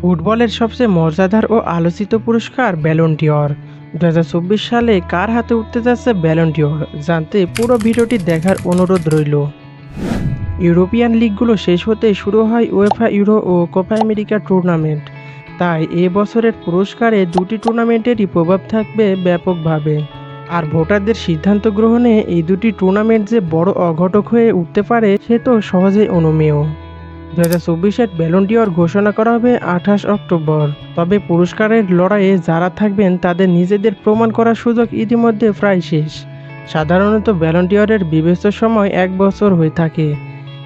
ফুটবলের সবচেয়ে মর্যাদার ও আলোচিত পুরস্কার ব্যালন ডিওর দু হাজার চব্বিশ সালে কার হাতে উঠতে যাচ্ছে ব্যালন ডিওর জানতে পুরো ভিডিওটি দেখার অনুরোধ রইল। ইউরোপিয়ান লিগগুলো শেষ হতে শুরু হয় উয়েফা ইউরো ও কোপা আমেরিকা টুর্নামেন্ট। তাই এ বছরের পুরস্কারে দুটি টুর্নামেন্টেরই প্রভাব থাকবে ব্যাপকভাবে। আর ভোটারদের সিদ্ধান্ত গ্রহণে এই দুটি টুর্নামেন্ট যে বড় অঘটক হয়ে উঠতে পারে, সে তো সহজেই অনুমেয়। দু হাজার চব্বিশের ব্যালন ডিওর ঘোষণা করা হবে আঠাশ অক্টোবর। তবে পুরস্কারের লড়াইয়ে যারা থাকবেন, তাদের নিজেদের প্রমাণ করার সুযোগ ইতিমধ্যে প্রায় শেষ। সাধারণত ব্যালন ডিওরের বিবেচ্য সময় এক বছর হয়ে থাকে।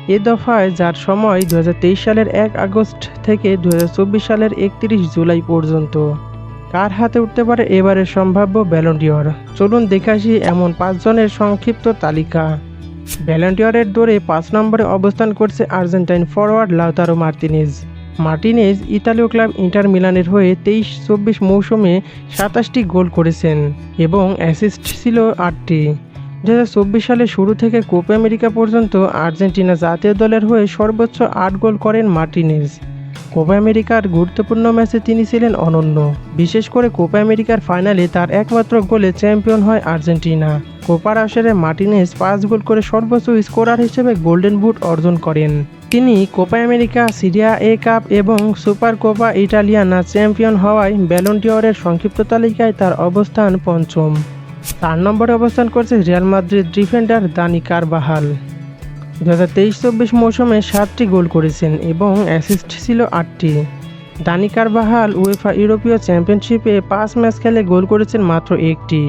এ দফায় যার সময় দু হাজার তেইশ সালের এক আগস্ট থেকে দু হাজার চব্বিশ সালের একত্রিশ জুলাই পর্যন্ত। কার হাতে উঠতে পারে এবারের সম্ভাব্য ব্যালন ডিওর চলুন দেখে আসি এমন পাঁচজনের সংক্ষিপ্ত তালিকা। ভ্যালেন্টিয়ারের দৌড়ে পাঁচ নম্বরে অবস্থান করছে Argentine forward Lautaro Martinez Martinez ইতালীয় ক্লাব ইন্টার মিলানের হয়ে তেইশ চব্বিশ মৌসুমে সাতাশটি গোল করেছেন এবং অ্যাসিস্ট ছিল আটটি। দু চব্বিশ সালে শুরু থেকে কোপা আমেরিকা পর্যন্ত আর্জেন্টিনা জাতীয় দলের হয়ে সর্বোচ্চ আট গোল করেন মার্টিনেজ কোপা আমেরিকার গুরুত্বপূর্ণ ম্যাচে তিনি ছিলেন অনন্য। বিশেষ করে কোপা আমেরিকার ফাইনালে তার একমাত্র গোলে চ্যাম্পিয়ন হয় আর্জেন্টিনা। কোপার আসরে মার্টিনেজ পাঁচ গোল করে সর্বোচ্চ স্কোরার হিসেবে গোল্ডেন বুট অর্জন করেন। তিনি Copa America, Serie A cup এবং সুপার কোপা ইটালিয়ানা চ্যাম্পিয়ন হওয়ায় ব্যালন্টিয়রের সংক্ষিপ্ত তালিকায় তার অবস্থান পঞ্চম। চার নম্বরে অবস্থান করছে Real Madrid defender Dani Carvajal. দু হাজার তেইশ চব্বিশ মৌসুমে সাতটি গোল করেছেন এবং অ্যাসিস্ট ছিল আটটি। দানি কারবাহাল উয়েফা ইউরোপীয় চ্যাম্পিয়নশিপে পাঁচ ম্যাচ খেলে গোল করেছেন মাত্র একটি।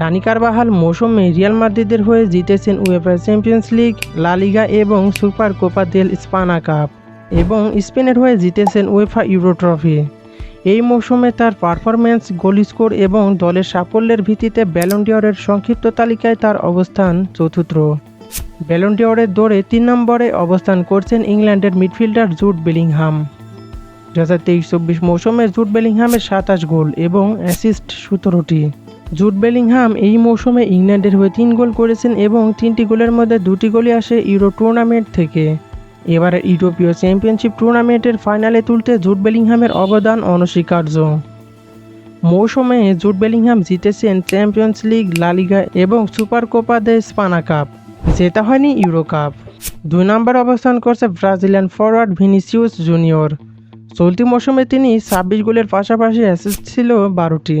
দানি কারবাহাল মৌসুমে রিয়াল মাদ্রিদের হয়ে জিতেছেন UEFA Champions league, La Liga এবং super Copa del Espana cup এবং স্পেনের হয়ে জিতেছেন উয়েফা ইউরো ট্রফি। এই মৌসুমে তার পারফরম্যান্স, গোল স্কোর এবং দলের সাফল্যের ভিত্তিতে ব্যালন্ডিয়রের সংক্ষিপ্ত তালিকায় তার অবস্থান চতুর্থ। ব্যালন্ডিয়রের দৌড়ে তিন নম্বরে অবস্থান করছেন ইংল্যান্ডের মিডফিল্ডার জুট বেলিংহাম। দু হাজার তেইশ চব্বিশ মৌসুমে জুট বেলিংহামের সাতাশ গোল এবং অ্যাসিস্ট সতেরোটি। জুট বেলিংহাম এই মৌসুমে ইংল্যান্ডের হয়ে তিন গোল করেছেন এবং তিনটি গোলের মধ্যে দুটি গোলই আসে ইউরো টুর্নামেন্ট থেকে। এবারে ইউরোপীয় চ্যাম্পিয়নশিপ টুর্নামেন্টের ফাইনালে তুলতে জুট বেলিংহামের অবদান অনস্বীকার্য। মৌসুমে জুট বেলিংহাম জিতেছেন চ্যাম্পিয়ন্স লিগ লালিগা এবং super Copa de Espana cup. জেতা হয়নি ইউরো কাপ দুই নম্বর অবস্থান করছে ব্রাজিলিয়ান ফরওয়ার্ড ভিনিসিউস জুনিয়র। চলতি মৌসুমে তিনি ছাব্বিশ গোলের পাশাপাশি অ্যাসিস্ট ছিল বারোটি।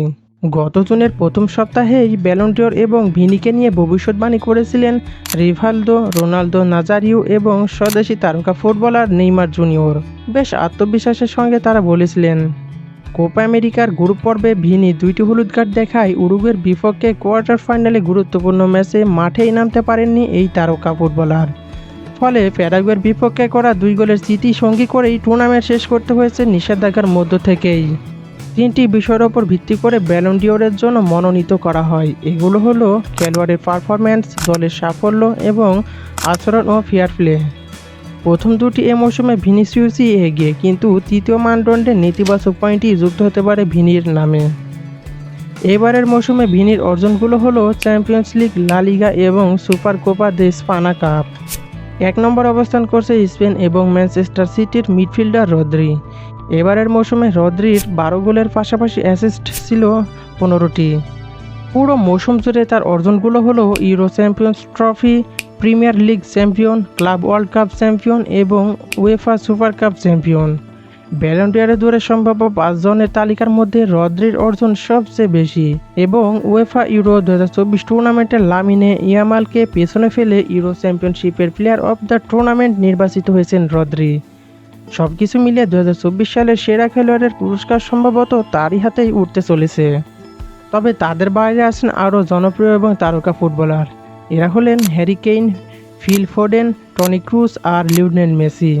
গত জুনের প্রথম সপ্তাহেই ব্যালন্টিয়র এবং ভিনিকে নিয়ে ভবিষ্যৎবাণী করেছিলেন রিভালদো, রোনালদো নাজারিও এবং স্বদেশি তারকা ফুটবলার নেইমার জুনিয়র। বেশ আত্মবিশ্বাসের সঙ্গে তারা বলেছিলেন কোপা আমেরিকার গ্রুপ পর্বে ভিনি দুইটি হলুদ কার্ড দেখায় উরুগের বিপক্ষে কোয়ার্টার ফাইনালে গুরুত্বপূর্ণ ম্যাচে মাঠেই নামতে পারেননি এই তারকা ফুটবলার। ফলে প্যারাগুয়ের বিপক্ষে করা দুই গোলের স্মৃতি সঙ্গী করেই টুর্নামেন্ট শেষ করতে হয়েছে নিষেধাজ্ঞার মধ্য থেকেই। তিনটি বিষয়ের ওপর ভিত্তি করে ব্যালন্ডিওরের জন্য মনোনীত করা হয়। এগুলো হলো খেলোয়াড়ের পারফরম্যান্স দলের সাফল্য এবং আচরণ ও ফেয়ার প্লে প্রথম দুটি এ মৌসুমে ভিনিসিউসই এগিয়ে, কিন্তু তৃতীয় মানদণ্ডে নেতিবাচক পয়েন্টই যুক্ত হতে পারে ভিনির নামে। এবারের মৌসুমে ভিনির অর্জনগুলো হলো চ্যাম্পিয়ন্স লিগ, লা লিগা এবং super Copa de Espana cup. এক নম্বর অবস্থান করছে স্পেন এবং ম্যানচেস্টার সিটির মিডফিল্ডার রদ্রি। এবারের মৌসুমে রদ্রির বারো গোলের পাশাপাশি অ্যাসিস্ট ছিল পনেরোটি। পুরো মৌসুম জুড়ে তার অর্জনগুলো হলো Euro champions trophy premier league champion, club world cup champion এবং উয়েফা সুপার কাপ চ্যাম্পিয়ন। ব্যালন্টিয়ারের দূরে সম্ভাব্য পাঁচজনের তালিকার মধ্যে রদ্রির অর্জন সবচেয়ে বেশি এবং উয়েফা ইউরো দু হাজার চব্বিশ টুর্নামেন্টের লামিনে ইয়ামালকে পেছনে ফেলে ইউরো চ্যাম্পিয়নশিপের প্লেয়ার অফ দ্য টুর্নামেন্ট নির্বাচিত হয়েছেন রদ্রি। সব কিছু মিলিয়ে দু হাজার চব্বিশ সালের সেরা খেলোয়াড়ের পুরস্কার সম্ভবত তারই হাতেই উঠতে চলেছে। তবে তাদের বাইরে আছেন আরও জনপ্রিয় এবং তারকা ফুটবলার। এরা হলেন Harry Kane, Phil Foden, Toni Kroos আর লিওনেল মেসি।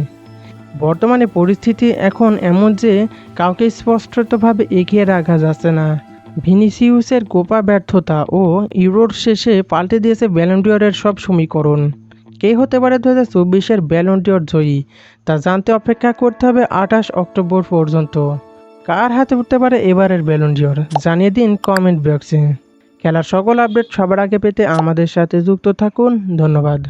বর্তমানে পরিস্থিতি এখন এমন যে কাউকে স্পষ্টতভাবে এগিয়ে রাখা যাচ্ছে না। ভিনিসিউসের কোপা ব্যর্থতা ও ইউরোর শেষে পাল্টে দিয়েছে ব্যালেন্ডিয়রের সব সমীকরণ। কে হতে পারে দু হাজার চব্বিশের ব্যালন্টিয়র জয়ী, তা জানতে অপেক্ষা করতে হবে আঠাশ অক্টোবর পর্যন্ত। কার হাতে উঠতে পারে এবারের ব্যালন্টিয়র জানিয়ে দিন কমেন্ট বক্সে খেলার সকল আপডেট সবার আগে পেতে আমাদের সাথে যুক্ত থাকুন। ধন্যবাদ।